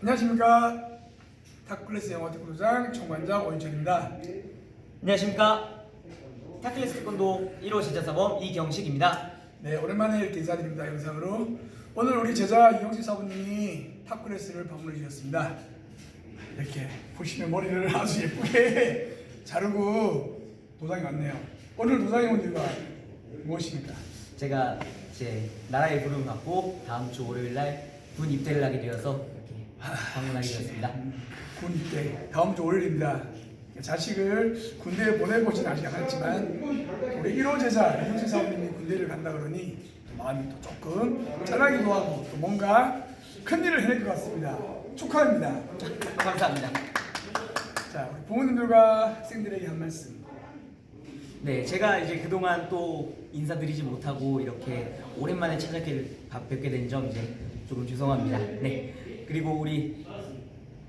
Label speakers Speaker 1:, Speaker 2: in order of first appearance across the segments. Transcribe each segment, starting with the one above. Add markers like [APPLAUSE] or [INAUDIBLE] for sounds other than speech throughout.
Speaker 1: 안녕하십니까 탁클래스 영어 특구장 총관장 원준입니다.
Speaker 2: 안녕하십니까. 타클래스 태권도 1호 제자사범 이경식입니다.
Speaker 1: 네 오랜만에 이렇게 인사드립니다 영상으로 오늘 우리 제자 이영식 사부님이 탁클래스를 방문해 주셨습니다. 이렇게 보시면 머리를 아주 예쁘게 [LAUGHS] 자르고 도장이 왔네요. 오늘 온 이유가 무엇입니까?
Speaker 2: 제가 이제 나라의 부름을 받고 다음 주 월요일 날 군 입대를 하게 되어서 이렇게 방문하게 되었습니다.
Speaker 1: 군 입대 다음 주 월요일입니다. 자식을 군대에 보내보진 아직 않았지만 우리 1호 제자 이용식 사모님이 군대를 간다 그러니 마음이 또 조금 짠하기도 하고 또 뭔가 큰 일을 해낼 것 같습니다. 축하합니다.
Speaker 2: 감사합니다.
Speaker 1: 자 우리 부모님들과 학생들에게 한 말씀.
Speaker 2: 네, 제가 이제 그동안 또 인사드리지 못하고 이렇게 오랜만에 찾아뵙게 뵙게 된 점 이제 조금 죄송합니다. 네, 그리고 우리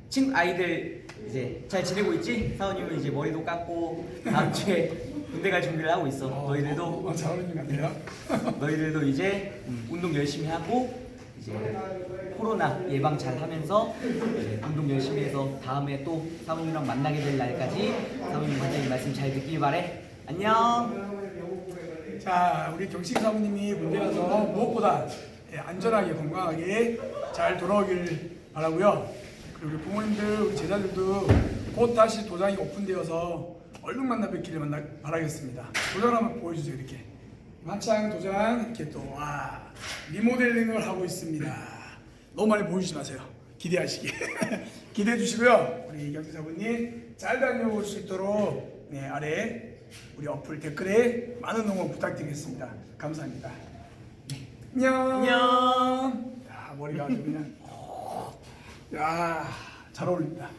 Speaker 2: 친구 아이들 이제 잘 지내고 있지? 사원님은 이제 머리도 깎고 다음 주에 [LAUGHS] 군대 갈 준비를 하고 있어. 너희들도
Speaker 1: 어, 잘 어울리는 것 같아요.
Speaker 2: 너희들도 이제 음, 운동 열심히 하고 이제 코로나 예방 잘 하면서 이제 운동 열심히 해서 다음에 또 사모님이랑 만나게 될 날까지 사모님한테 이 말씀 잘 듣길 바래. 안녕.
Speaker 1: 자, 우리 경식 사모님이 군대 가서 무엇보다 예, 안전하게 건강하게 잘 돌아오길 바라고요. 그리고 우리 부모님들, 우리 제자들도 곧 다시 도장이 오픈되어서 얼른 만나 뵙기를 만나 바라겠습니다. 도장 한번 보여주세요, 이렇게. 한창 도장 이렇게 또 와, 리모델링을 하고 있습니다. 너무 많이 보여주지 마세요. 기대하시기. [LAUGHS] 기대해 주시고요. 우리 경식 사모님 잘 다녀올 수 있도록 네, 아래 우리 어플 댓글에 많은 응원 부탁드리겠습니다. 감사합니다. 네. 안녕.
Speaker 2: 안녕.
Speaker 1: 야 머리가 아주 그냥 야 잘 어울린다.